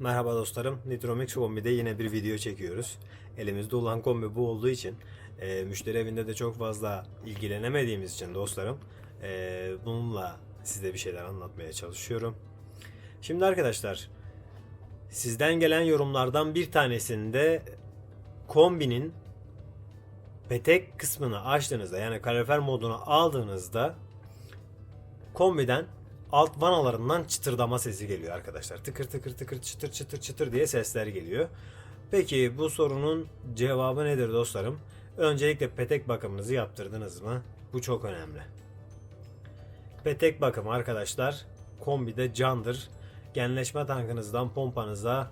Merhaba dostlarım. Nitromix Kombi'de yine bir video çekiyoruz. Elimizde olan kombi bu olduğu için e, müşteri evinde de çok fazla ilgilenemediğimiz için dostlarım e, bununla size bir şeyler anlatmaya çalışıyorum. Şimdi arkadaşlar sizden gelen yorumlardan bir tanesinde kombinin petek kısmını açtığınızda yani kalorifer modunu aldığınızda kombiden alt vanalarından çıtırdama sesi geliyor arkadaşlar. Tıkır tıkır tıkır çıtır çıtır çıtır diye sesler geliyor. Peki bu sorunun cevabı nedir dostlarım? Öncelikle petek bakımınızı yaptırdınız mı? Bu çok önemli. Petek bakımı arkadaşlar kombide candır. Genleşme tankınızdan pompanıza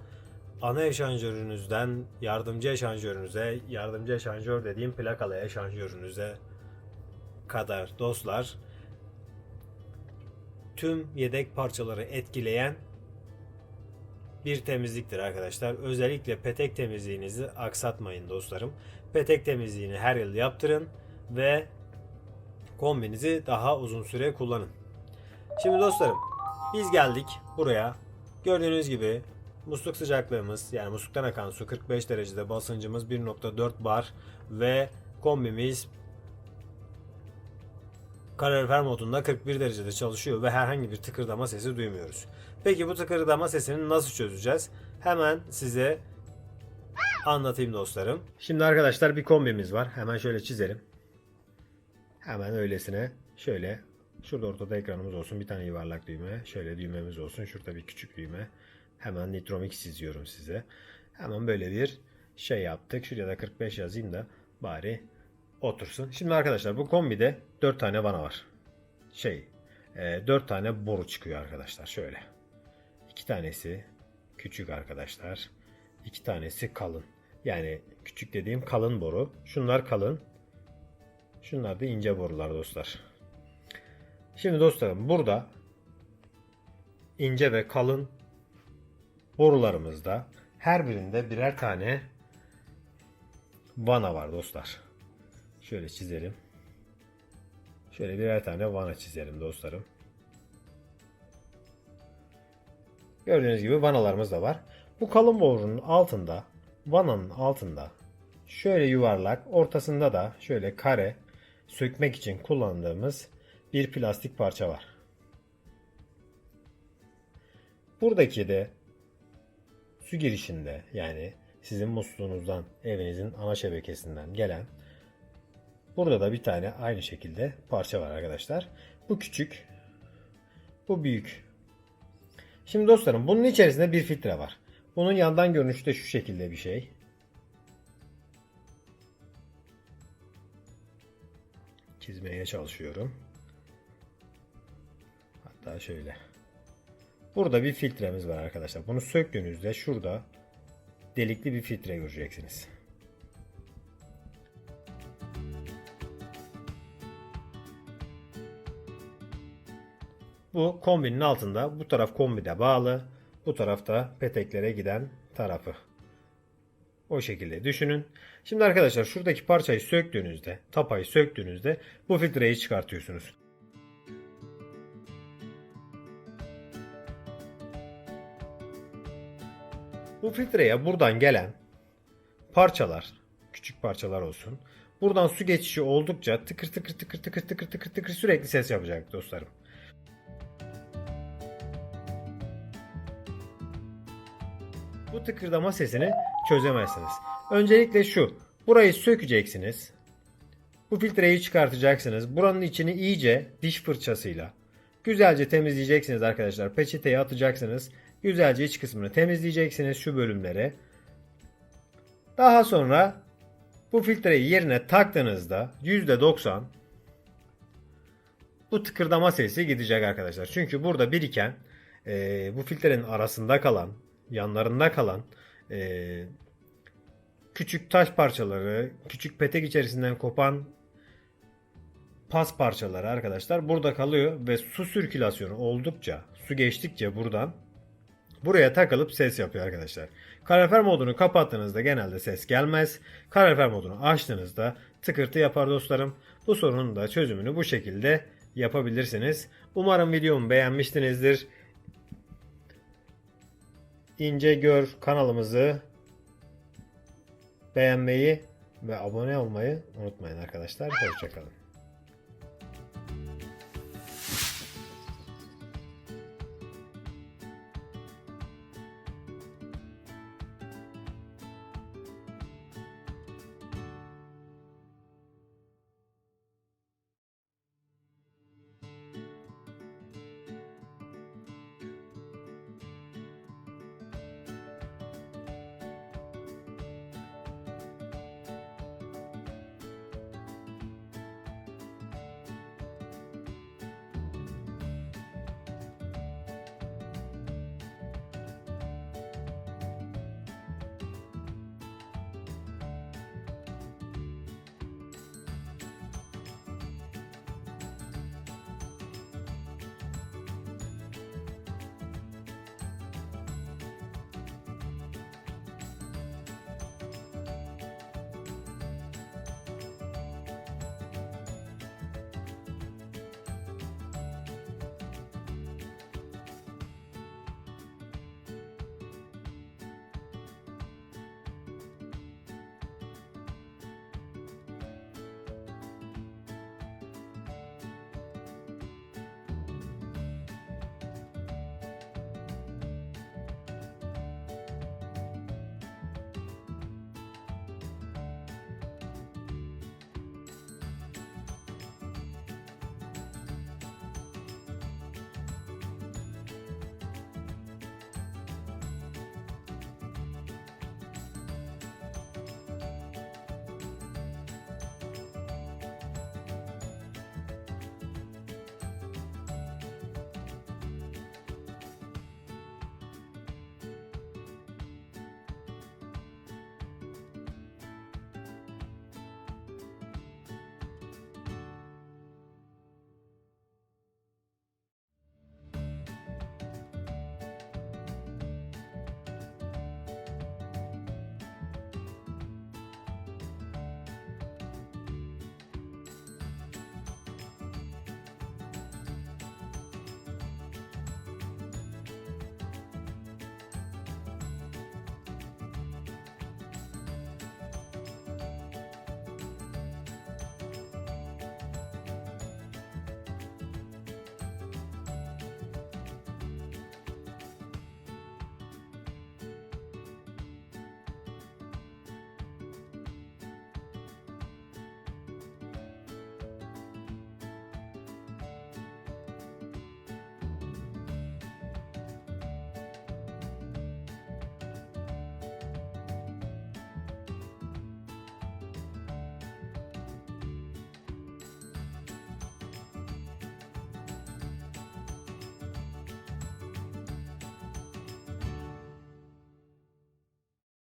ana eşanjörünüzden yardımcı eşanjörünüze, yardımcı eşanjör dediğim plakalı eşanjörünüze kadar dostlar tüm yedek parçaları etkileyen bir temizliktir arkadaşlar. Özellikle petek temizliğinizi aksatmayın dostlarım. Petek temizliğini her yıl yaptırın ve kombinizi daha uzun süre kullanın. Şimdi dostlarım biz geldik buraya. Gördüğünüz gibi musluk sıcaklığımız yani musluktan akan su 45 derecede basıncımız 1.4 bar ve kombimiz kalorifer modunda 41 derecede çalışıyor ve herhangi bir tıkırdama sesi duymuyoruz. Peki bu tıkırdama sesini nasıl çözeceğiz? Hemen size anlatayım dostlarım. Şimdi arkadaşlar bir kombimiz var. Hemen şöyle çizelim. Hemen öylesine şöyle şurada ortada ekranımız olsun. Bir tane yuvarlak düğme. Şöyle düğmemiz olsun. Şurada bir küçük düğme. Hemen Nitromix çiziyorum size. Hemen böyle bir şey yaptık. Şuraya da 45 yazayım da bari otursun. Şimdi arkadaşlar bu kombide 4 tane vana var. Şey, e, 4 tane boru çıkıyor arkadaşlar. Şöyle. 2 tanesi küçük arkadaşlar. 2 tanesi kalın. Yani küçük dediğim kalın boru. Şunlar kalın. Şunlar da ince borular dostlar. Şimdi dostlarım burada ince ve kalın borularımızda her birinde birer tane vana var dostlar. Şöyle çizelim. Şöyle birer tane vana çizelim dostlarım. Gördüğünüz gibi vanalarımız da var. Bu kalın borunun altında, vananın altında şöyle yuvarlak, ortasında da şöyle kare sökmek için kullandığımız bir plastik parça var. Buradaki de su girişinde yani sizin musluğunuzdan, evinizin ana şebekesinden gelen Burada da bir tane aynı şekilde parça var arkadaşlar. Bu küçük. Bu büyük. Şimdi dostlarım bunun içerisinde bir filtre var. Bunun yandan görünüşü de şu şekilde bir şey. Çizmeye çalışıyorum. Hatta şöyle. Burada bir filtremiz var arkadaşlar. Bunu söktüğünüzde şurada delikli bir filtre göreceksiniz. Bu kombinin altında bu taraf kombide bağlı. Bu tarafta peteklere giden tarafı. O şekilde düşünün. Şimdi arkadaşlar şuradaki parçayı söktüğünüzde, tapayı söktüğünüzde bu filtreyi çıkartıyorsunuz. Bu filtreye buradan gelen parçalar, küçük parçalar olsun. Buradan su geçişi oldukça tıkır tıkır tıkır tıkır tıkır tıkır tıkır sürekli ses yapacak dostlarım. Bu tıkırdama sesini çözemezsiniz. Öncelikle şu. Burayı sökeceksiniz. Bu filtreyi çıkartacaksınız. Buranın içini iyice diş fırçasıyla güzelce temizleyeceksiniz arkadaşlar. Peçeteyi atacaksınız. Güzelce iç kısmını temizleyeceksiniz şu bölümlere. Daha sonra bu filtreyi yerine taktığınızda %90 bu tıkırdama sesi gidecek arkadaşlar. Çünkü burada biriken e, bu filtrenin arasında kalan yanlarında kalan e, küçük taş parçaları, küçük petek içerisinden kopan pas parçaları arkadaşlar burada kalıyor ve su sirkülasyonu oldukça, su geçtikçe buradan buraya takılıp ses yapıyor arkadaşlar. Kalorifer modunu kapattığınızda genelde ses gelmez. Kalorifer modunu açtığınızda tıkırtı yapar dostlarım. Bu sorunun da çözümünü bu şekilde yapabilirsiniz. Umarım videomu beğenmişsinizdir. İnce Gör kanalımızı beğenmeyi ve abone olmayı unutmayın arkadaşlar. Hoşçakalın.